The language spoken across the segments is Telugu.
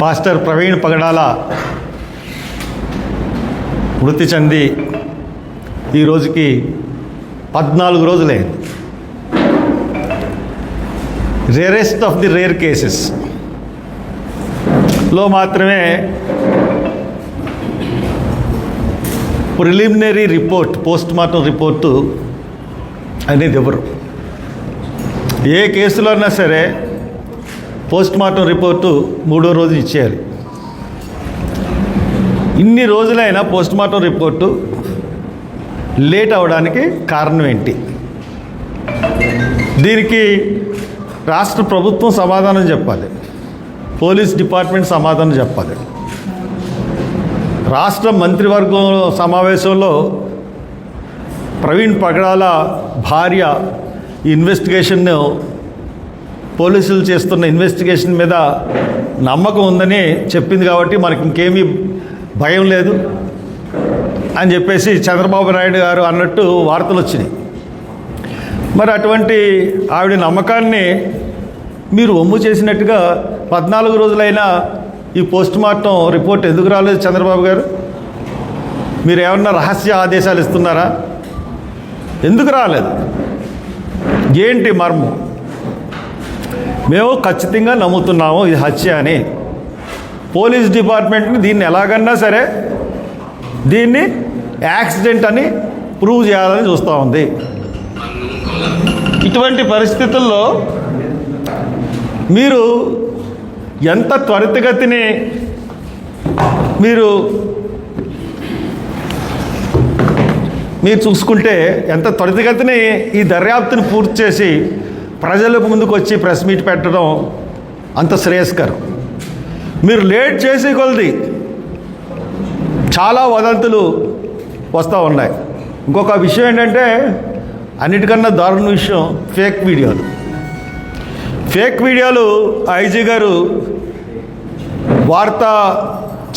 పాస్టర్ ప్రవీణ్ పగడాల మృతి చెంది ఈ రోజుకి పద్నాలుగు రోజులే. Rarest of the rare cases. లో మాత్రమే preliminary report post mortem report అనేది ఎవరు? ఏ కేసులో అయినా సరే పోస్ట్ మార్టం రిపోర్టు మూడో రోజు ఇచ్చేయాలి. ఇన్ని రోజులైనా పోస్ట్ మార్టం రిపోర్టు లేట్ అవడానికి కారణం ఏంటి? దీనికి రాష్ట్ర ప్రభుత్వం సమాధానం చెప్పాలి. పోలీస్ డిపార్ట్మెంట్ సమాధానం చెప్పాలి. రాష్ట్ర మంత్రివర్గం సమావేశంలో ప్రవీణ్ పగడాల భార్య ఇన్వెస్టిగేషన్ను పోలీసులు చేస్తున్న ఇన్వెస్టిగేషన్ మీద నమ్మకం ఉందని చెప్పింది కాబట్టి మనకి ఇంకేమీ భయం లేదు అని చెప్పేసి చంద్రబాబు నాయుడు గారు అన్నట్టు వార్తలు వచ్చినాయి. మరి అటువంటి ఆవిడ నమ్మకాన్ని మీరు ఒమ్ము చేసినట్టుగా పద్నాలుగు రోజులైనా ఈ పోస్ట్ మార్టం రిపోర్ట్ ఎందుకు రాలేదు చంద్రబాబు గారు? మీరు ఏమన్నా రహస్య ఆదేశాలు ఇస్తున్నారా? ఎందుకు రాలేదు? ఏంటి మర్మం? మేము ఖచ్చితంగా నమ్ముతున్నాము ఇది హత్య అని. పోలీస్ డిపార్ట్మెంట్ని దీన్ని ఎలాగన్నా సరే దీన్ని యాక్సిడెంట్ అని ప్రూవ్ చేయాలని చూస్తూ ఉంది. ఇటువంటి పరిస్థితుల్లో మీరు ఎంత త్వరితగతిని మీరు మీరు చూసుకుంటే ఎంత త్వరితగతిని ఈ దర్యాప్తుని పూర్తి చేసి ప్రజలకు ముందుకు వచ్చి ప్రెస్ మీట్ పెట్టడం అంత శ్రేయస్కరం. మీరు లేట్ చేసే కొలది చాలా వదంతులు వస్తూ ఉన్నాయి. ఇంకొక విషయం ఏంటంటే అన్నిటికన్నా దారుణ విషయం ఫేక్ వీడియోలు. ఫేక్ వీడియోలు ఐజీ గారు వార్తా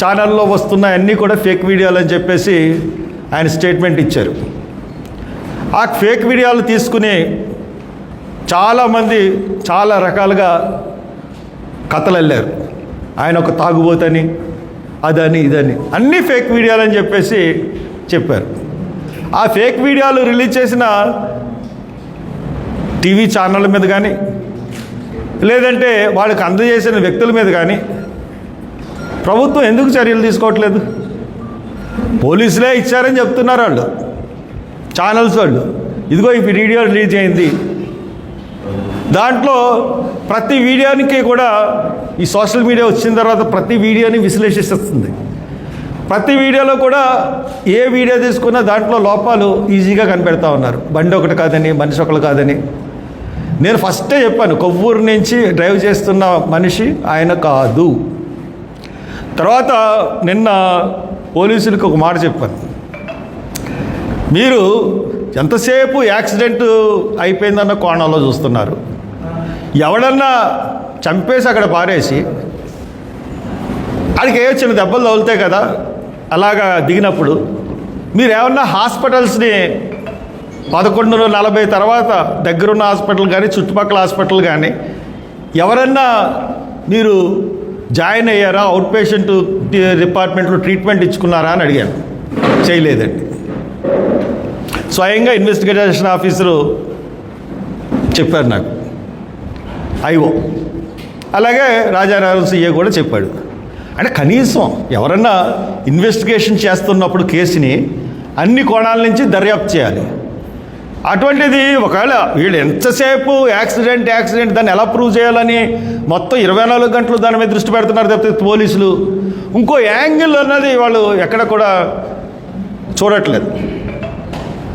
ఛానల్లో వస్తున్నాయన్నీ కూడా ఫేక్ వీడియోలు అని చెప్పేసి ఆయన స్టేట్మెంట్ ఇచ్చారు. ఆ ఫేక్ వీడియోలు తీసుకుని చాలామంది చాలా రకాలుగా కథలు వెళ్ళారు ఆయన ఒక తాగుబోతని అదని ఇదని. అన్నీ ఫేక్ వీడియోలు అని చెప్పేసి చెప్పారు. ఆ ఫేక్ వీడియోలు రిలీజ్ చేసిన టీవీ ఛానళ్ళ మీద కానీ లేదంటే వాళ్ళకి అందజేసిన వ్యక్తుల మీద కానీ ప్రభుత్వం ఎందుకు చర్యలు తీసుకోవట్లేదు? పోలీసులే ఇచ్చారని చెప్తున్నారు వాళ్ళు. ఛానల్స్ వాళ్ళు. ఇదిగో ఈ వీడియో రిలీజ్ అయింది. దాంట్లో ప్రతి వీడియోనికి కూడా ఈ సోషల్ మీడియా వచ్చిన తర్వాత ప్రతి వీడియోని విశ్లేషిస్తుంది. ప్రతి వీడియోలో కూడా ఏ వీడియో తీసుకున్నా దాంట్లో లోపాలు ఈజీగా కనిపెడతా ఉన్నారు. బండి ఒకటి కాదని మనిషి ఒకటి కాదని. నేను ఫస్టే చెప్పాను కొవ్వూరు నుంచి డ్రైవ్ చేస్తున్న మనిషి ఆయన కాదు. తర్వాత నిన్న పోలీసులకు ఒక మాట చెప్పాను. మీరు ఎంతసేపు యాక్సిడెంట్ అయిపోయిందన్న కోణంలో చూస్తున్నారు. ఎవడన్నా చంపేసి అక్కడ పారేసి అక్కడికి ఏ చిన్న దెబ్బలు తగులుతాయి కదా అలాగా దిగినప్పుడు మీరు ఏమన్నా హాస్పిటల్స్ని పదకొండు నలభై తర్వాత దగ్గరున్న హాస్పిటల్ కానీ చుట్టుపక్కల హాస్పిటల్ కానీ ఎవరన్నా మీరు జాయిన్ అయ్యారా అవుట్ పేషెంట్ డిపార్ట్మెంట్లో ట్రీట్మెంట్ ఇచ్చుకున్నారా అని అడిగాను. చేయలేదండి. స్వయంగా ఇన్వెస్టిగేషన్ ఆఫీసరు చెప్పారు నాకు. ఐఓ. అలాగే రాజారావు సీఏ కూడా చెప్పాడు. అంటే కనీసం ఎవరన్నా ఇన్వెస్టిగేషన్ చేస్తున్నప్పుడు కేసుని అన్ని కోణాల నుంచి దర్యాప్తు చేయాలి. అటువంటిది ఒకవేళ వీళ్ళు ఎంతసేపు యాక్సిడెంట్ యాక్సిడెంట్ దాన్ని ఎలా ప్రూవ్ చేయాలని మొత్తం ఇరవై నాలుగు గంటలు దాని మీద దృష్టి పెడుతున్నారు తప్పితే పోలీసులు. ఇంకో యాంగిల్ అన్నది వాళ్ళు ఎక్కడ కూడా చూడట్లేదు.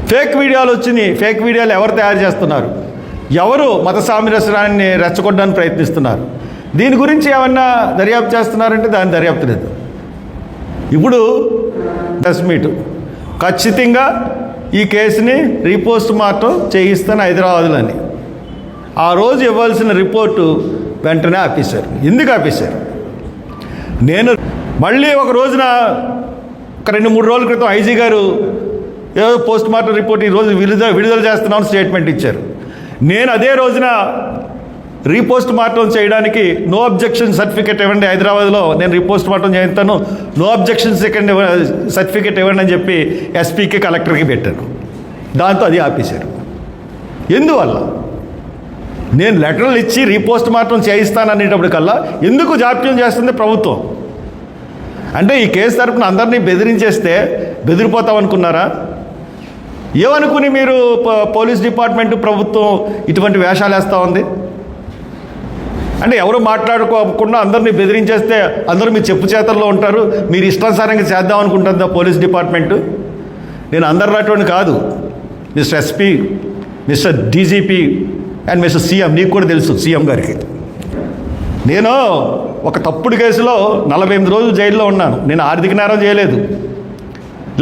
ఫేక్ వీడియోలు వచ్చినాయి. ఫేక్ వీడియోలు ఎవరు తయారు చేస్తున్నారు? ఎవరు మత సామరస్యాన్ని రెచ్చగొట్టడానికి ప్రయత్నిస్తున్నారు? దీని గురించి ఏమన్నా దర్యాప్తు చేస్తున్నారంటే దాని దర్యాప్తు లేదు. ఇప్పుడు ప్రెస్ ఖచ్చితంగా ఈ కేసుని రీపోస్ట్ మార్టం చేయిస్తాను హైదరాబాద్లోని. ఆ రోజు ఇవ్వాల్సిన రిపోర్టు వెంటనే ఆపేశారు. ఎందుకు ఆపేశారు? నేను మళ్ళీ ఒక రోజున ఒక రెండు మూడు రోజుల క్రితం ఐజీ గారు ఏదో పోస్ట్ మార్టం రిపోర్ట్ ఈరోజు విడుదల విడుదల చేస్తున్నామని స్టేట్మెంట్ ఇచ్చారు. నేను అదే రోజున రీపోస్ట్ మార్టం చేయడానికి నో అబ్జెక్షన్ సర్టిఫికేట్ ఇవ్వండి హైదరాబాద్లో. నేను రీపోస్ట్ మార్టం చేస్తాను. నో అబ్జెక్షన్ సెకండ్ సర్టిఫికేట్ ఇవ్వండి అని చెప్పి ఎస్పీకి కలెక్టర్కి పెట్టాను. దాంతో అది ఆపేశారు. ఎందువల్ల? నేను లెటర్లు ఇచ్చి రీపోస్ట్ మార్టం చేయిస్తాననేటప్పటికల్లా ఎందుకు జాప్యం చేస్తుంది ప్రభుత్వం? అంటే ఈ కేసు తరపున అందరినీ బెదిరించేస్తే బెదిరిపోతామనుకున్నారా? ఏమనుకుని మీరు పోలీస్ డిపార్ట్మెంట్ ప్రభుత్వం ఇటువంటి వేషాలు వేస్తూ ఉంది? అంటే ఎవరు మాట్లాడుకోకుండా అందరినీ బెదిరించేస్తే అందరూ మీ చెప్పు చేతల్లో ఉంటారు మీరు ఇష్టానుసారంగా చేద్దాం అనుకుంటుందా పోలీస్ డిపార్ట్మెంటు? నేను అందరినటువంటి కాదు. Mister SP mister DGP and mister CM నీకు కూడా తెలుసు సీఎం గారికి. నేను ఒక తప్పుడు కేసులో నలభై ఎనిమిది రోజులు జైల్లో ఉన్నాను. నేను ఆర్థిక నేరం చేయలేదు.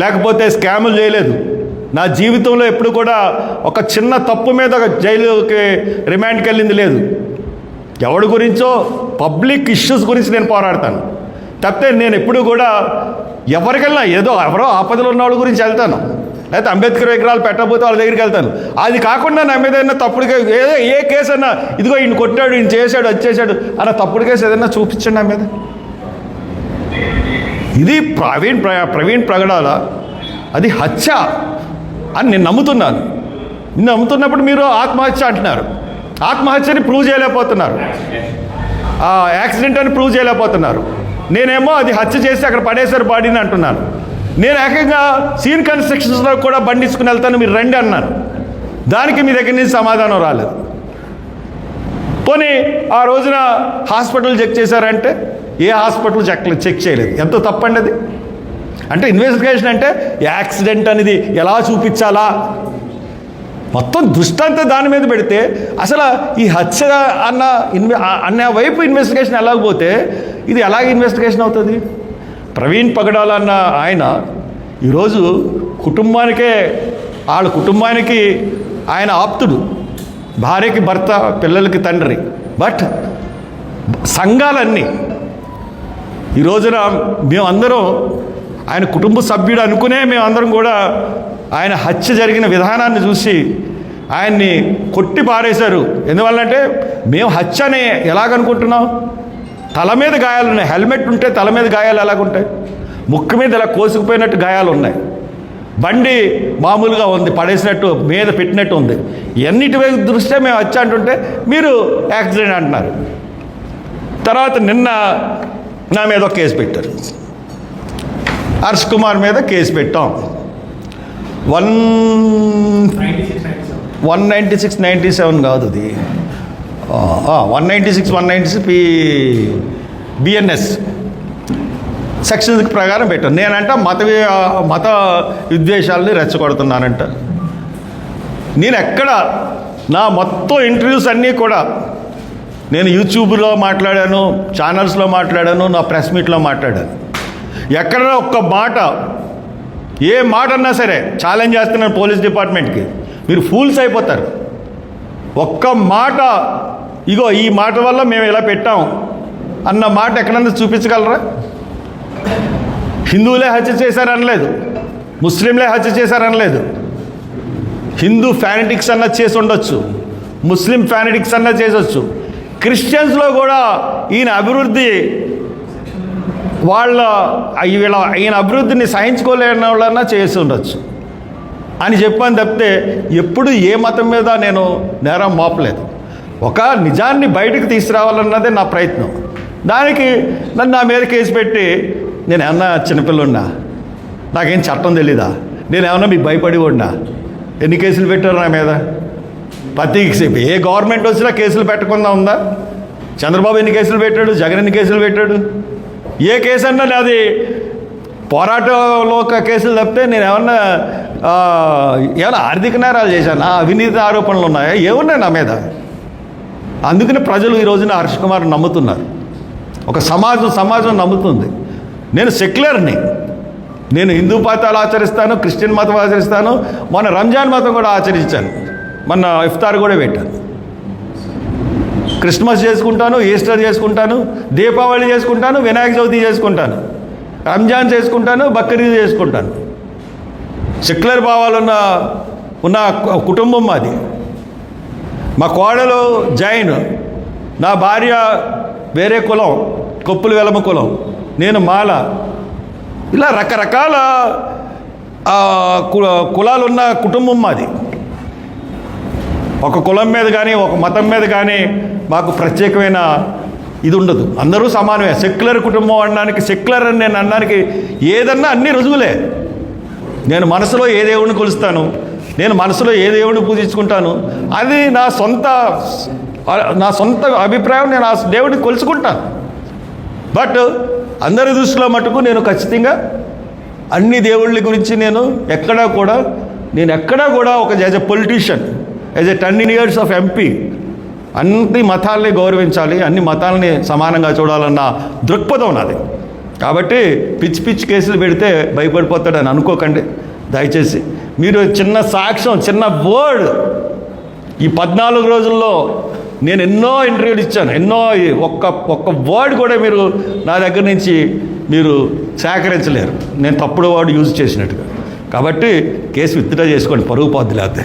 లేకపోతే స్కాములు చేయలేదు. నా జీవితంలో ఎప్పుడు కూడా ఒక చిన్న తప్పు మీద ఒక జైలుకి రిమాండ్కి వెళ్ళింది లేదు. ఎవడి గురించో పబ్లిక్ ఇష్యూస్ గురించి నేను పోరాడతాను. తప్పితే నేను ఎప్పుడు కూడా ఎవరికెళ్ళినా ఏదో ఎవరో ఆపదలు ఉన్న వాళ్ళ గురించి వెళ్తాను. లేకపోతే అంబేద్కర్ విగ్రహాలు పెట్టకపోతే వాళ్ళ దగ్గరికి వెళ్తాను. అది కాకుండా నా మీద ఏదైనా తప్పుడు కేసు ఏదో ఏ కేసు అన్నా ఇదిగో ఈయన కొట్టాడు ఈయన చేశాడు అది చేశాడు అన్న తప్పుడు కేసు ఏదైనా చూపించండి నా మీద. ఇది ప్రవీణ్ ప్ర- ప్రవీణ్ ప్రగడాల అది హత్య. అని నేను నమ్ముతున్నాను. నేను నమ్ముతున్నప్పుడు మీరు ఆత్మహత్య అంటున్నారు. ఆత్మహత్యని ప్రూవ్ చేయలేకపోతున్నారు. యాక్సిడెంట్ అని ప్రూవ్ చేయలేకపోతున్నారు. నేనేమో అది హత్య చేసి అక్కడ పడేశారు బాడీని అంటున్నాను. నేను ఏకంగా సీన్ కన్స్ట్రక్షన్స్లో కూడా బండిసుకుని వెళ్తాను మీరు రండి అన్నాను దానికి మీ దగ్గర నుంచి సమాధానం రాలేదు. పోనీ ఆ రోజున హాస్పిటల్ చెక్ చేశారంటే? ఏ హాస్పిటల్ చెక్ చెక్ చేయలేదు? ఎంతో తప్పండి అది. అంటే ఇన్వెస్టిగేషన్ అంటే యాక్సిడెంట్ అనేది ఎలా చూపించాలా? మొత్తం దృష్టాంతా దాని మీద పెడితే అసలు ఈ హత్య అన్న ఇన్వె అన్న వైపు ఇన్వెస్టిగేషన్ ఎలాగపోతే ఇది ఎలాగ ఇన్వెస్టిగేషన్ అవుతుంది? ప్రవీణ్ పగడాల అన్న ఆయన ఈరోజు కుటుంబానికే వాళ్ళ కుటుంబానికి ఆయన ఆప్తుడు. భార్యకి భర్త పిల్లలకి తండ్రి. బట్ సంఘాలన్నీ ఈ రోజున మేమందరం ఆయన కుటుంబ సభ్యుడు అనుకునే మేమందరం కూడా ఆయన హత్య జరిగిన విధానాన్ని చూసి ఆయన్ని కొట్టి పారేశారు. ఎందువల్లంటే మేము హత్యని ఎలాగనుకుంటున్నాం? తల మీద గాయాలు ఉన్నాయి. హెల్మెట్ ఉంటే తల మీద గాయాలు ఎలాగుంటాయి? ముక్కు మీద ఇలా కోసుకుపోయినట్టు గాయాలు ఉన్నాయి. బండి మామూలుగా ఉంది. పడేసినట్టు మీద పెట్టినట్టు ఉంది. ఎన్నిటి వైపు దృష్ట్యా మేము హత్య అంటుంటే మీరు యాక్సిడెంట్ అంటున్నారు. తర్వాత నిన్న నా మీద ఒక కేసు పెట్టారు. హర్ష్ కుమార్ మీద కేసు పెట్టాం. One one ninety six ninety seven కాదు అది. One ninety six one ninety six P BNS sections ప్రకారం పెట్టాను నేనంట మత మత విద్వేషాలని రెచ్చగొడుతున్నానంట. నేను ఎక్కడ నా మొత్తం ఇంటర్వ్యూస్ అన్నీ కూడా నేను యూట్యూబ్లో మాట్లాడాను ఛానల్స్లో మాట్లాడాను నా ప్రెస్ మీట్లో మాట్లాడాను. ఎక్కడైనా ఒక్క మాట ఏ మాట అన్నా సరే ఛాలెంజ్ చేస్తున్నాను పోలీస్ డిపార్ట్మెంట్కి. మీరు ఫూల్స్ అయిపోతారు. ఒక్క మాట ఇగో ఈ మాట వల్ల మేము ఇలా పెట్టాం అన్న మాట ఎక్కడన్నా చూపించగలరా? హిందువులే హత్య చేశారనలేదు. ముస్లింలే హత్య చేశారనలేదు. హిందూ ఫ్యానటిక్స్ అన్న చేసి ఉండొచ్చు. ముస్లిం ఫ్యానటిక్స్ అన్న చేసొచ్చు క్రిస్టియన్స్లో కూడా ఈయన అభివృద్ధి వాళ్ళ వీళ్ళ ఈయన అభివృద్ధిని సహించుకోలేని వాళ్ళన్నా చేసి ఉండొచ్చు అని చెప్పని తప్పితే ఎప్పుడు ఏ మతం మీద నేను నేరం మోపలేదు. ఒక నిజాన్ని బయటకు తీసుకురావాలన్నదే నా ప్రయత్నం. దానికి నన్ను నా మీద కేసు పెట్టి నేను ఏమన్నా చిన్నపిల్లున్నా? నాకేం చట్టం తెలీదా? నేను ఏమన్నా మీకు భయపడి ఉన్నా ఎన్ని కేసులు పెట్టారు నా మీద? ప్రతి ఏ గవర్నమెంట్ వచ్చినా కేసులు పెట్టకుండా ఉందా? చంద్రబాబు ఎన్ని కేసులు పెట్టాడు? జగన్ ఎన్ని కేసులు పెట్టాడు? ఏ కేసు అన్నా నాది పోరాటంలో ఒక కేసులు తప్పితే నేను ఏమన్నా ఏమైనా ఏమన్నా ఆర్థిక నేరాలు చేశానా? అవినీతి ఆరోపణలు ఉన్నాయా? ఏమున్నాయి నా మీద? అందుకని ప్రజలు ఈ రోజున హర్ష కుమార్ నమ్ముతున్నారు. ఒక సమాజం సమాజం నమ్ముతుంది. నేను సెక్యులర్ని. నేను హిందూ మతాలు ఆచరిస్తాను క్రిస్టియన్ మతం ఆచరిస్తాను మొన్న రంజాన్ మతం కూడా ఆచరించాను. మొన్న ఇఫ్తార్ కూడా పెట్టాను. క్రిస్మస్ చేసుకుంటాను ఈస్టర్ చేసుకుంటాను దీపావళి చేసుకుంటాను వినాయక చవితి చేసుకుంటాను రంజాన్ చేసుకుంటాను బక్రీద్ చేసుకుంటాను. సెక్యులర్ భావాలున్న ఉన్న కుటుంబం మాది. మా కోడలు జైన్ నా భార్య వేరే కులం కొప్పులు వెలమ కులం నేను మాల. ఇలా రకరకాల కులాలున్న కుటుంబం మాది. ఒక కులం మీద కానీ ఒక మతం మీద కానీ మాకు ప్రత్యేకమైన ఇది ఉండదు. అందరూ సమానమే. సెక్యులర్ కుటుంబం అనడానికి సెక్యులర్ అని నేను అనడానికి ఏదన్నా అన్ని రుజువులే. నేను మనసులో ఏ దేవుడిని కొలుస్తాను నేను మనసులో ఏ దేవుడిని పూజించుకుంటాను అది నా సొంత నా సొంత అభిప్రాయం నేను ఆ దేవుడిని కొలుచుకుంటాను బట్ అందరి దృష్టిలో మటుకు నేను ఖచ్చితంగా అన్ని దేవుళ్ళ గురించి నేను ఎక్కడా కూడా నేను ఎక్కడా కూడా ఒక as a politician as a ten years of MP అన్ని మతాల్ని గౌరవించాలి అన్ని మతాలని సమానంగా చూడాలన్న దృక్పథం నాది. కాబట్టి పిచ్చి పిచ్చి కేసులు పెడితే భయపడిపోతాడని అనుకోకండి. దయచేసి మీరు చిన్న సాక్ష్యం చిన్న వర్డ్ ఈ పద్నాలుగు రోజుల్లో నేను ఎన్నో ఇంటర్వ్యూలు ఇచ్చాను. ఎన్నో ఒక్క ఒక్క వర్డ్ కూడా మీరు నా దగ్గర నుంచి మీరు సేకరించలేరు. నేను తప్పుడు వర్డ్ యూజ్ చేసినట్టుగా. కాబట్టి కేసు విత్డ్రా చేసుకోండి పరుగు పోద్ది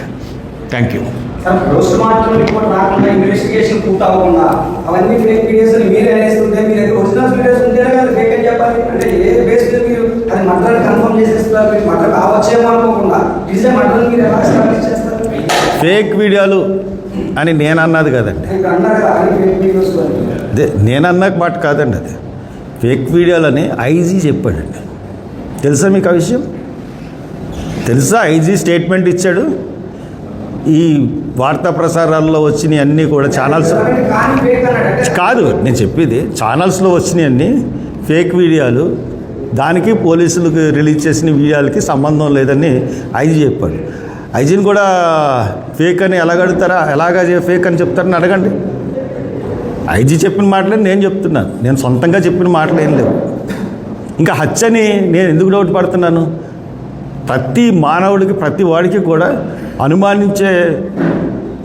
thank you sir post mortem report రాకుండా ఇన్వెస్టిగేషన్ పూర్తి అవ్వకుండా అవన్నీ ఫేక్ వీడియోస్ మీరే అనేస్తుంటే మీరు అది ఒరిజినల్ వీడియోస్ ఉంటేనే కదా ఫేక్ అని చెప్పాలి? అంటే ఏ బేస్ మీద మీరు అది మటర్ కన్ఫర్మ్ చేసేస్తారు మీరు మటర్ కావచ్చేమో అనుకోకుండా ఇదే మటర్ మీరు ఎలా ఎస్టాబ్లిష్ చేస్తారు? ఫేక్ వీడియోలు అని నేను అన్నది కదండి. అని. అదే నేను అన్నాక మాట కాదండి అది. ఫేక్ వీడియోలని ఐజీ చెప్పాడండి. తెలుసా మీకు ఆ విషయం? తెలుసా ఐజీ స్టేట్మెంట్ ఇచ్చాడు? ఈ వార్తా ప్రసారాల్లో వచ్చినాయి అన్నీ కూడా ఛానల్స్ కాదు నేను చెప్పేది ఛానల్స్లో వచ్చినాయి అన్నీ ఫేక్ వీడియోలు. దానికి పోలీసులకు రిలీజ్ చేసిన వీడియోలకి సంబంధం లేదని ఐజీ చెప్పాడు. ఐజీని కూడా ఫేక్ అని ఎలాగడుగుతారా ఎలాగా ఫేక్ అని చెప్తారని అడగండి. ఐజీ చెప్పిన మాటలే నేను చెప్తున్నాను. నేను సొంతంగా చెప్పిన మాటలు ఏం లేవు. ఇంకా హత్యని నేను ఎందుకు డౌట్ పడుతున్నాను? ప్రతి మానవుడికి ప్రతి వాడికి కూడా అనుమానించే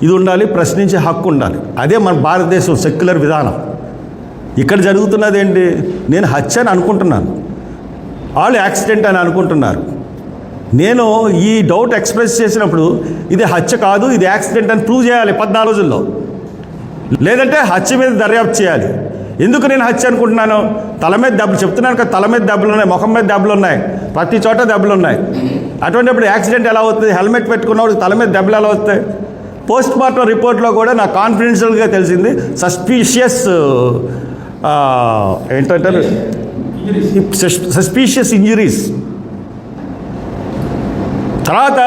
ఇది ఉండాలి ప్రశ్నించే హక్కు ఉండాలి. అదే మన భారతదేశం సెక్యులర్ విధానం. ఇక్కడ జరుగుతున్నది ఏంటి? నేను హత్య అని అనుకుంటున్నాను. వాళ్ళు యాక్సిడెంట్ అని అనుకుంటున్నారు. నేను ఈ డౌట్ ఎక్స్ప్రెస్ చేసినప్పుడు ఇది హత్య కాదు ఇది యాక్సిడెంట్ అని ప్రూవ్ చేయాలి పద్నాలుగు రోజుల్లో. లేదంటే హత్య మీద దర్యాప్తు చేయాలి. ఎందుకు నేను హత్య అనుకుంటున్నాను? తల మీద దెబ్బలు చెప్తున్నాను కదా తల మీద దెబ్బలు ఉన్నాయి ముఖం మీద దెబ్బలు ఉన్నాయి ప్రతి చోట దెబ్బలు ఉన్నాయి. అటువంటిప్పుడు యాక్సిడెంట్ ఎలా అవుతుంది? హెల్మెట్ పెట్టుకున్నప్పుడు తల మీద దెబ్బలు ఎలా వస్తాయి? పోస్ట్ మార్టం రిపోర్ట్లో కూడా నాకు కాన్ఫిడెన్షియల్గా తెలిసింది సస్పీషియస్ ఏంటంటారు? Suspicious injuries. తర్వాత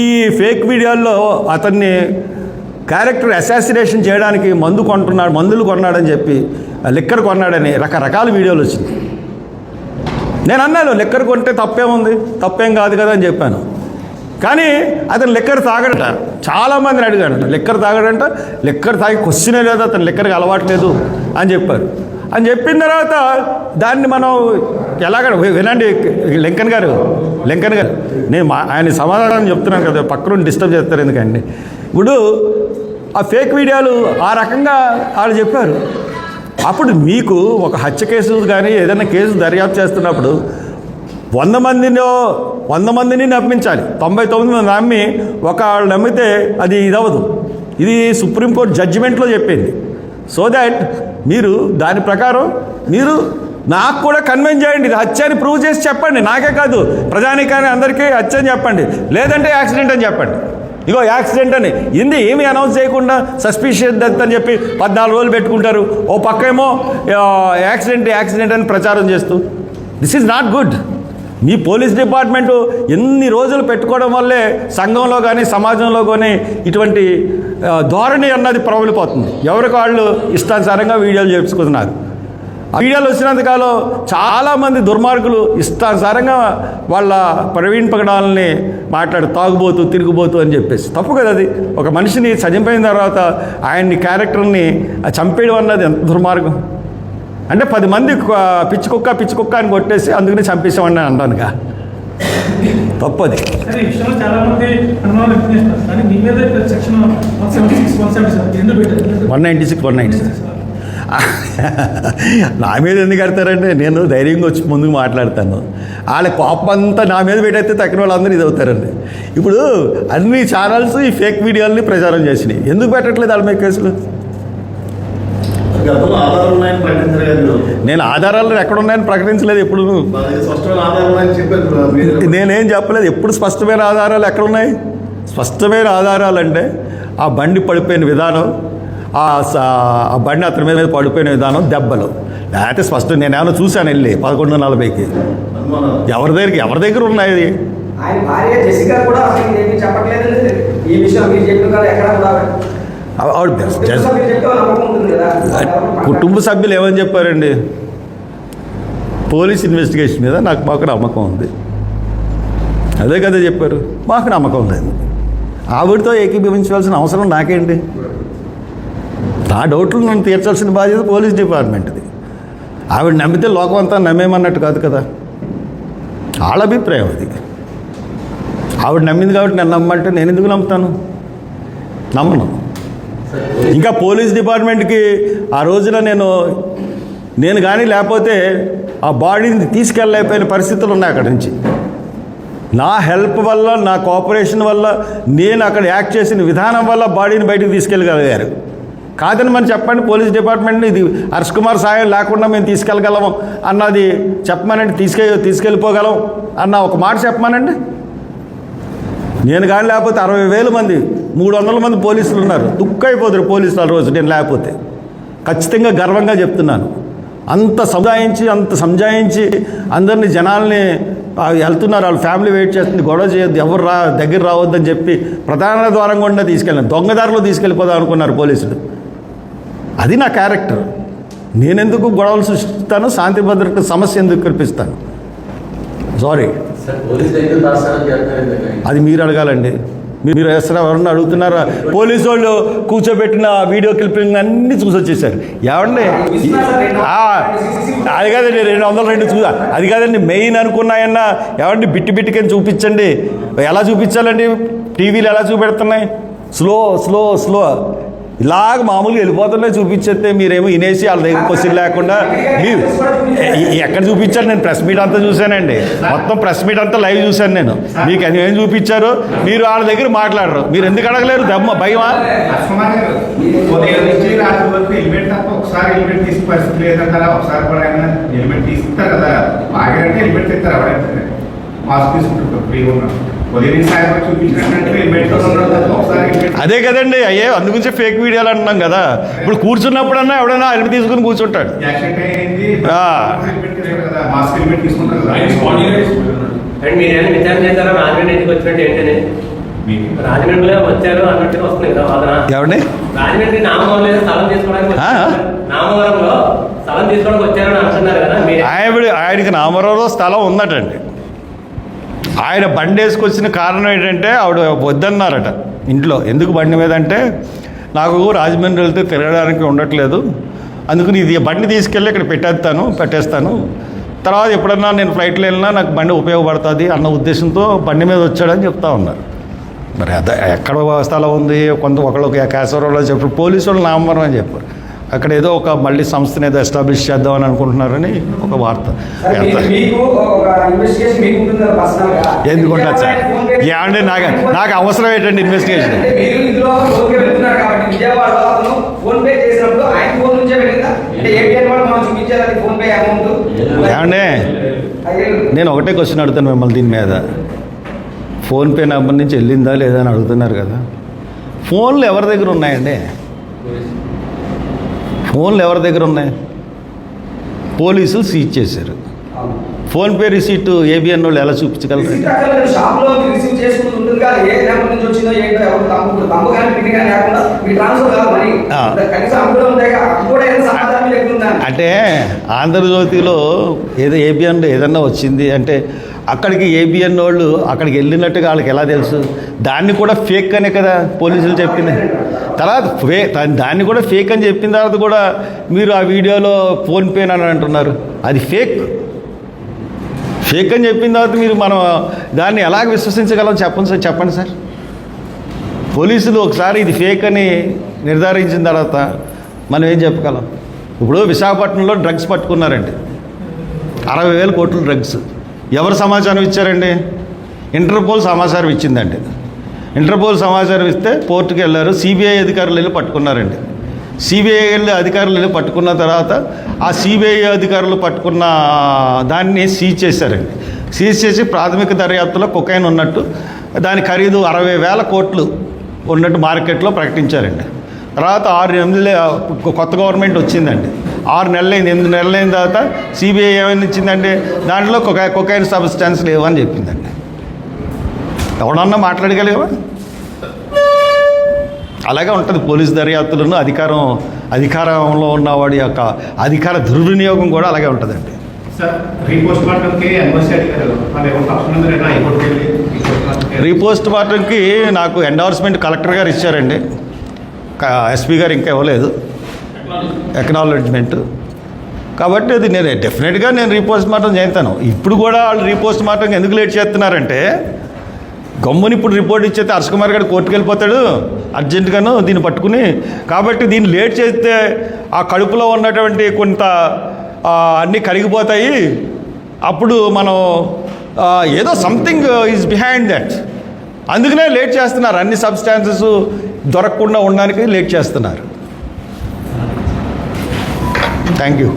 ఈ ఫేక్ వీడియోల్లో అతన్ని క్యారెక్టర్ అసాసినేషన్ చేయడానికి మందు కొంటున్నాడు మందులు కొన్నాడని చెప్పి లిక్కర్ కొన్నాడని రకరకాల వీడియోలు వచ్చింది నేను అన్నాను లెక్కర్ కొంటే తప్పేముంది? తప్పేం కాదు కదా అని చెప్పాను. కానీ అతను లెక్కర్ తాగడట. చాలామందిని అడిగాడట లెక్కర్ తాగడంట? లెక్కర్ తాగి క్వశ్చనే లేదు అతను లెక్కర్కి అలవాటు లేదు అని చెప్పారు. అని చెప్పిన తర్వాత దాన్ని మనం ఎలాగ వినండి లింకన్ గారు లింకన్ గారు నేను మా ఆయన సమాధానం చెప్తున్నాను కదా పక్కన డిస్టర్బ్ చేస్తారు ఎందుకండి? ఇప్పుడు ఆ ఫేక్ వీడియోలు ఆ రకంగా వాళ్ళు చెప్పారు. అప్పుడు మీకు ఒక హత్య కేసు కానీ ఏదైనా కేసు దర్యాప్తు చేస్తున్నప్పుడు వంద మందినో వంద మందిని నమ్మించాలి. తొంభై తొమ్మిది మంది నమ్మి ఒక వాళ్ళు నమ్మితే అది ఇదవదు ఇది సుప్రీంకోర్టు జడ్జిమెంట్లో చెప్పింది. సో దాట్ మీరు దాని ప్రకారం మీరు నాకు కూడా కన్విన్స్ చేయండి. ఇది హత్య అని ప్రూవ్ చేసి చెప్పండి. నాకే కాదు. ప్రజానికాన్ని అందరికీ హత్య అని చెప్పండి. లేదంటే యాక్సిడెంట్ అని చెప్పండి. ఇగో యాక్సిడెంట్ అని. ఇంది ఏమి అనౌన్స్ చేయకుండా సస్పిషియస్ డెత్ అని చెప్పి పద్నాలుగు రోజులు పెట్టుకుంటారు. ఓ పక్కేమో ఏమో యాక్సిడెంట్ యాక్సిడెంట్ అని ప్రచారం చేస్తూ. దిస్ ఈజ్ నాట్ గుడ్ మీ పోలీస్ డిపార్ట్మెంటు ఎన్ని రోజులు పెట్టుకోవడం వల్లే సంఘంలో కానీ సమాజంలో కానీ ఇటువంటి ధోరణి అన్నది ప్రబలిపోతుంది. ఎవరికి వాళ్ళు ఇష్టానుసారంగా వీడియోలు చేసుకుంటున్నారు ఆ వీడియోలు వచ్చినంతకాలం చాలామంది దుర్మార్గులు ఇష్టానుసారంగా వాళ్ళ ప్రవీణ్ పగడాలని మాట్లాడు తాగుబోతు తిరుగుబోతు అని చెప్పేసి. తప్పు కదా అది. ఒక మనిషిని చనిపోయిన తర్వాత ఆయన్ని క్యారెక్టర్ని చంపేయడం అన్నది ఎంత దుర్మార్గం? అంటే పది మంది పిచ్చి కుక్క పిచ్చి కుక్క అని కొట్టేసి అందుకని చంపేసామని అంటానుగా. తప్పది one ninety six one ninety six. నా మీద ఎందుకు కడతారంటే నేను ధైర్యంగా వచ్చి ముందుకు మాట్లాడతాను. వాళ్ళ కోపం అంతా నా మీద పెట్టేస్తే తక్కిన వాళ్ళందరూ ఇది అవుతారండి. ఇప్పుడు అన్ని ఛానల్స్ ఈ ఫేక్ వీడియోల్ని ప్రచారం చేసినాయి. ఎందుకు పెట్టట్లేదు వాళ్ళ మీద కేసులు? నేను ఆధారాలు ఎక్కడున్నాయని ప్రకటించలేదు ఎప్పుడు. నేనేం చెప్పలేదు. ఎప్పుడు స్పష్టమైన ఆధారాలు ఎక్కడున్నాయి స్పష్టమైన ఆధారాలు అంటే ఆ బండి పడిపోయిన విధానం ఆ బండి అతని మీద పడిపోయిన విధానం దెబ్బలు. లేకపోతే స్పష్టం నేను ఏమైనా చూశాను వెళ్ళి పదకొండు నలభైకి. ఎవరి దగ్గరికి ఎవరి దగ్గర ఉన్నాయి అది? ఆవిడ కుటుంబ సభ్యులు ఏమని చెప్పారండి? పోలీస్ ఇన్వెస్టిగేషన్ మీద నాకు మాకు నమ్మకం ఉంది. అదే కదా చెప్పారు. మాకు నమ్మకం లేదు. ఆవిడతో ఏకీభవించవలసిన అవసరం నాకేంటి? నా డౌట్లు నన్ను తీర్చాల్సిన బాధ్యత పోలీస్ డిపార్ట్మెంట్ది. ఆవిడ నమ్మితే లోకం అంతా నమ్మేమన్నట్టు కాదు కదా. వాళ్ళ అభిప్రాయం అది. ఆవిడ నమ్మింది కాబట్టి నేను నమ్మంటే నేను ఎందుకు నమ్ముతాను? నమ్మను. ఇంకా పోలీస్ డిపార్ట్మెంట్కి ఆ రోజున నేను నేను కానీ లేకపోతే ఆ బాడీని తీసుకెళ్ళలేకపోయిన పరిస్థితులు ఉన్నాయి అక్కడి నుంచి. నా హెల్ప్ వల్ల నా కోఆపరేషన్ వల్ల నేను అక్కడ యాక్ట్ చేసిన విధానం వల్ల బాడీని బయటకు తీసుకెళ్ళగలిగారు. కాదని మనం చెప్పండి పోలీస్ డిపార్ట్మెంట్ని ఇది హర్ష్ కుమార్ సాయం లేకుండా మేము తీసుకెళ్ళగలము అన్నది చెప్పమనండి తీసుకె తీసుకెళ్ళిపోగలం అన్న ఒక మాట చెప్పమనండి. నేను కానీ లేకపోతే అరవై వేల మంది మూడు వందల మంది పోలీసులు ఉన్నారు. దుక్కైపోతారు పోలీసులు ఆ రోజు నేను లేకపోతే. ఖచ్చితంగా గర్వంగా చెప్తున్నాను. అంత సముదాయించి అంత సంజాయించి అందరినీ జనాల్ని వెళ్తున్నారు. వాళ్ళ ఫ్యామిలీ వెయిట్ చేస్తుంది. గొడవ చేయొద్దు ఎవరు రా దగ్గర రావద్దని చెప్పి ప్రధాన ద్వారం గుండా తీసుకెళ్ళాను. దొంగదారులు తీసుకెళ్ళిపోదాం అనుకున్నారు పోలీసులు. అది నా క్యారెక్టర్. నేనెందుకు గొడవలు సృష్టిస్తాను? శాంతి భద్రత సమస్య ఎందుకు కల్పిస్తాను? సారీ అది మీరు అడగాలండి. మీరు అసలు ఎవరన్నా అడుగుతున్నారా? పోలీసు వాళ్ళు కూర్చోబెట్టిన వీడియో క్లిప్పింగ్ అన్నీ చూసి వచ్చేసారు. ఏమండి? అది కాదండి రెండు వందల రెండు చూసా అది కాదండి మెయిన్ అనుకున్నాయన్నా. ఏమండి బిట్టి బిట్టికని చూపించండి? ఎలా చూపించాలండి? టీవీలు ఎలా చూపెడుతున్నాయి? Slow slow slow. ఇలాగ మామూలుగా వెళ్ళిపోతున్నాయి చూపించేస్తే మీరేమో వినేసి వాళ్ళ దగ్గర క్వశ్చన్ లేకుండా మీ ఎక్కడ చూపించారు? నేను ప్రెస్ మీట్ అంతా చూశానండి. మొత్తం ప్రెస్ మీట్ అంతా లైవ్ చూశాను నేను. మీకు ఏం చూపించారు? మీరు వాళ్ళ దగ్గర మాట్లాడరు. మీరు ఎందుకు అడగలేరు? దమ్మ భయమా? ఒకసారి హెల్మెట్ తీసుకుంటారు ఫ్రీగా అదే కదండి అయ్యే అందుగురించి ఫేక్ వీడియోలు అంటున్నాం కదా. ఇప్పుడు కూర్చున్నప్పుడన్నా ఎవడైనా హెల్మెట్ తీసుకుని కూర్చుంటాడు. రాజమండ్రిలో వచ్చారు అన్నట్టుగా కదా వాదన. ఏమండి రాజమండ్రి నామవరం స్థలం తీసుకోవడానికి. నామవరంలో స్థలం తీసుకోవడానికి వచ్చారని అంటున్నారు కదా ఆయన ఆయనకి నామరావులో స్థలం ఉందటండి. ఆయన బండి వేసుకొచ్చిన కారణం ఏంటంటే ఆవిడ వద్దన్నారట ఇంట్లో. ఎందుకు బండి మీద అంటే నాకు రాజమండ్రి వెళ్తే తిరగడానికి ఉండట్లేదు. అందుకని ఇది బండి తీసుకెళ్ళి ఇక్కడ పెట్టేస్తాను పెట్టేస్తాను. తర్వాత ఎప్పుడన్నా నేను ఫ్లైట్లో వెళ్ళినా నాకు బండి ఉపయోగపడుతుంది అన్న ఉద్దేశంతో బండి మీద వచ్చాడని చెప్తా ఉన్నారు. మరి అదే ఎక్కడ స్థలం ఉంది? కొంత ఒకళ్ళు క్యాసరోలో చెప్పారు పోలీసు వాళ్ళు నామవరం అని చెప్పారు. అక్కడ ఏదో ఒక మళ్ళీ సంస్థను ఏదో ఎస్టాబ్లిష్ చేద్దామని అనుకుంటున్నారని ఒక వార్త. సరే, మీ- ఎంత- మీకు ఒక ఇన్వెస్టిగేషన్ మీకు ఉంటుంది కదా పర్సనల్గా. ఎందుకు ఉండదు సార్? ఏమంటే నాకు నాకు అవసరం ఏంటండి ఇన్వెస్టిగేషన్ ఏమండి నేను ఒకటే క్వశ్చన్ అడుగుతాను మిమ్మల్ని దీని మీద. ఫోన్పే నెంబర్ నుంచి వెళ్ళిందా లేదా అని అడుగుతున్నారు కదా. ఫోన్లు ఎవరి దగ్గర ఉన్నాయండి? ఫోన్లు ఎవరి దగ్గర ఉన్నాయి? పోలీసులు సీజ్ చేశారు. ఫోన్పే రిసీట్ ఏబిఎన్ వాళ్ళు ఎలా చూపించగలరు? అంటే ఆంధ్రజ్యోతిలో ఏదో ఏబిఎన్ ఏదన్నా వచ్చింది అంటే అక్కడికి ఏబిఎన్ వాళ్ళు అక్కడికి వెళ్ళినట్టుగా వాళ్ళకి ఎలా తెలుసు? దాన్ని కూడా ఫేక్ అనే కదా పోలీసులు చెప్పింది. తర్వాత ఫే దాన్ని కూడా ఫేక్ అని చెప్పిన తర్వాత కూడా మీరు ఆ వీడియోలో ఫోన్పే అని అంటున్నారు. అది ఫేక్ ఫేక్ అని చెప్పిన తర్వాత మీరు మనం దాన్ని ఎలాగ విశ్వసించగలం? చెప్పండి సార్ చెప్పండి సార్. పోలీసులు ఒకసారి ఇది ఫేక్ అని నిర్ధారించిన తర్వాత మనం ఏం చెప్పగలం? ఇప్పుడు విశాఖపట్నంలో డ్రగ్స్ పట్టుకున్నారండి. అరవై వేల కోట్ల డ్రగ్స్ ఎవరు సమాచారం ఇచ్చారండి? ఇంటర్పోల్ సమాచారం ఇచ్చిందండి. ఇంటర్పోల్ సమాచారం ఇస్తే పోర్టుకి వెళ్ళారు. సిబిఐ అధికారులు వెళ్ళి పట్టుకున్నారండి. సిబిఐ అధికారులు వెళ్ళి పట్టుకున్న తర్వాత ఆ సిబిఐ అధికారులు పట్టుకున్న దాన్ని సీజ్ చేశారండి. సీజ్ చేసి ప్రాథమిక దర్యాప్తులో కొకైన్ ఉన్నట్టు దాని ఖరీదు అరవై వేల కోట్లు ఉన్నట్టు మార్కెట్లో ప్రకటించారండి. తర్వాత ఆరు ఎనిమిది కొత్త గవర్నమెంట్ వచ్చిందండి. ఆరు నెలలు అయింది ఎనిమిది నెలలు అయిన తర్వాత సిబిఐ ఏమైనా ఇచ్చిందంటే దాంట్లో కొక కొకైన్ సబ్స్టాన్స్ లేవని చెప్పిందండి ఎవడన్నా మాట్లాడగలిగావా? అలాగే ఉంటుంది పోలీస్ దర్యాప్తులను అధికారం అధికారంలో ఉన్నవాడి యొక్క అధికార దుర్వినియోగం కూడా అలాగే ఉంటుందండి రీపోస్ట్ మార్టంకి నాకు ఎండార్స్మెంట్ కలెక్టర్ గారు ఇచ్చారండి. ఎస్పీ గారు ఇంకా ఇవ్వలేదు. ఎక్నాలజ్మెంట్ కాబట్టి అది నేను డెఫినెట్గా నేను రీపోస్ట్ మార్టం చేస్తాను. ఇప్పుడు కూడా వాళ్ళు రీపోస్ట్ మార్టం ఎందుకు లేట్ చేస్తున్నారంటే గమ్ముని ఇప్పుడు రిపోర్ట్ ఇచ్చేస్తే హర్ష కుమార్ గారు కోర్టుకు వెళ్ళిపోతాడు అర్జెంటుగాను దీన్ని పట్టుకుని. కాబట్టి దీన్ని లేట్ చేస్తే ఆ కడుపులో ఉన్నటువంటి కొంత అన్నీ కరిగిపోతాయి. అప్పుడు మనం ఏదో సంథింగ్ ఈజ్ బిహైండ్ దట్ అందుకనే లేట్ చేస్తున్నారు. అన్ని సబ్స్టాన్సెస్ దొరకకుండా ఉండడానికి లేట్ చేస్తున్నారు. థ్యాంక్ యూ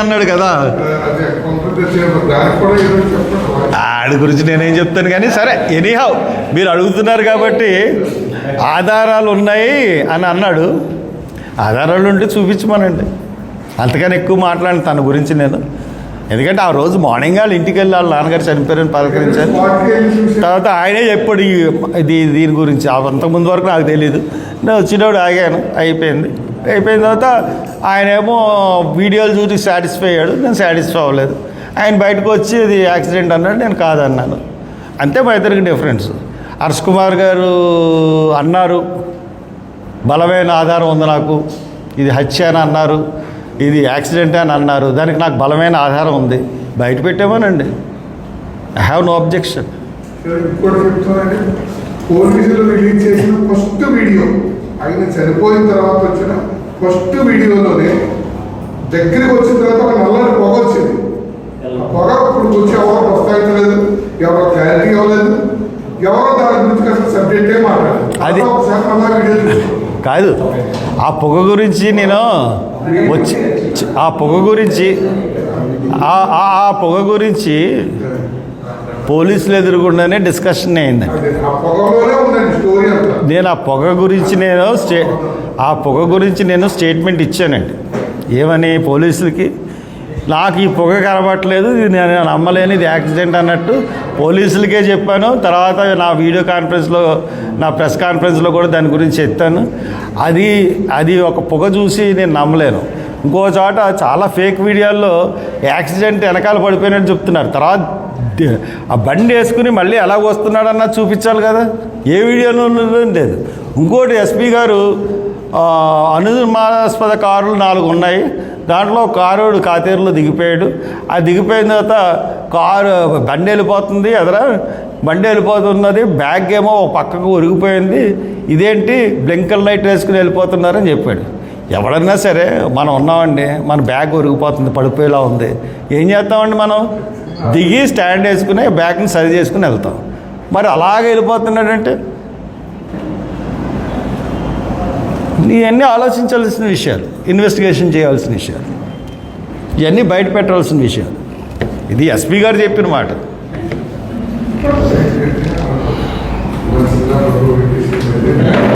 అన్నాడు కదా. ఆడి గురించి నేనేం చెప్తాను కానీ సరే ఎనీహౌ మీరు అడుగుతున్నారు కాబట్టి ఆధారాలు ఉన్నాయి అని అన్నాడు. ఆధారాలు ఉంటే చూపించమనండి. అంతకని ఎక్కువ మాట్లాడి తన గురించి నేను. ఎందుకంటే ఆ రోజు మార్నింగ్ వాళ్ళు ఇంటికి వెళ్ళి వాళ్ళ నాన్నగారు చనిపోయారని పలకరించారు. తర్వాత ఆయనే చెప్పాడు ఈ ఇది దీని గురించి. అంతకుముందు వరకు నాకు తెలియదు నేను వచ్చినప్పుడు ఆగాను అయిపోయింది. అయిపోయిన తర్వాత ఆయనేమో వీడియోలు చూసి సాటిస్ఫై అయ్యాడు. నేను సాటిస్ఫై అవ్వలేదు. ఆయన బయటకు వచ్చి ఇది యాక్సిడెంట్ అన్నాడు. నేను కాదన్నాను. అంతే మా ఇద్దరికి డిఫరెన్స్ హర్ష్ కుమార్ గారు అన్నారు బలమైన ఆధారం ఉంది నాకు. ఇది హత్య అని అన్నారు. ఇది యాక్సిడెంట్ అని అన్నారు. దానికి నాకు బలమైన ఆధారం ఉంది. బయట పెట్టామోనండి. ఐ హ్యావ్ నో అబ్జెక్షన్ పోలీసులు రిలీజ్ చేసిన ఫస్ట్ వీడియో ఆయన చనిపోయిన తర్వాత వచ్చిన ఫస్ట్ వీడియోలోనే దగ్గరికి వచ్చిన తర్వాత ఒక నల్లటి పొగ వచ్చింది ఆ పొగ ఇప్పుడు వచ్చి ఎవరో ప్రస్తావించలేదు ఎవరో క్లారిటీ ఇవ్వలేదు ఎవరో దాని గురించి అసలు సబ్జెక్టే మాట్లాడలేదు అది- తర్వాత ఒకసారి మళ్ళా వీడియో చూసాం. కాదు ఆ పొగ గురించి నేను వచ్చి ఆ పొగ గురించి ఆ పొగ గురించి పోలీసులు ఎదురుగుండానే డిస్కషన్ అయింది. నేను ఆ పొగ గురించి నేను స్టే ఆ పొగ గురించి నేను స్టేట్మెంట్ ఇచ్చానండి. ఏమని పోలీసులకి? నాకు ఈ పొగ కనబట్టలేదు నేను నమ్మలేని ఇది యాక్సిడెంట్ అన్నట్టు పోలీసులకే చెప్పాను. తర్వాత నా వీడియో కాన్ఫరెన్స్లో నా ప్రెస్ కాన్ఫరెన్స్లో కూడా దాని గురించి చెప్తాను అది అది ఒక పొగ చూసి నేను నమ్మలేను. ఇంకో చోట చాలా ఫేక్ వీడియోల్లో యాక్సిడెంట్ వెనకాల పడిపోయినట్టు చెప్తున్నారు. తర్వాత ఆ బండి వేసుకుని మళ్ళీ ఎలా వస్తున్నాడన్న చూపించాలి కదా. ఏ వీడియోలో లేదు. ఇంకోటి ఎస్పీ గారు అనుమానాస్పద కారులు నాలుగు ఉన్నాయి. దాంట్లో ఒక కారోడు కాతేరులో దిగిపోయాడు. ఆ దిగిపోయిన తర్వాత కారు బండి వెళ్ళిపోతుంది ఎదర? బండి వెళ్ళిపోతున్నది. బ్యాగ్ ఏమో ఒక పక్కకు ఒరిగిపోయింది. ఇదేంటి? బ్లింకర్ లైట్ వేసుకుని వెళ్ళిపోతున్నారని చెప్పాడు. ఎవడన్నా సరే మనం ఉన్నామండి మన బ్యాగ్ ఒరిగిపోతుంది పడిపోయేలా ఉంది. ఏం చేస్తామండి మనం? దిగి స్టాండ్ వేసుకుని బ్యాగ్ని సరి చేసుకుని వెళ్తాం. మరి అలాగే వెళ్ళిపోతున్నాడంటే? ఇవన్నీ ఆలోచించాల్సిన విషయాలు ఇన్వెస్టిగేషన్ చేయాల్సిన విషయాలు. ఇవన్నీ బయట పెట్టాల్సిన విషయాలు. ఇది ఎస్పీ గారు చెప్పిన మాట.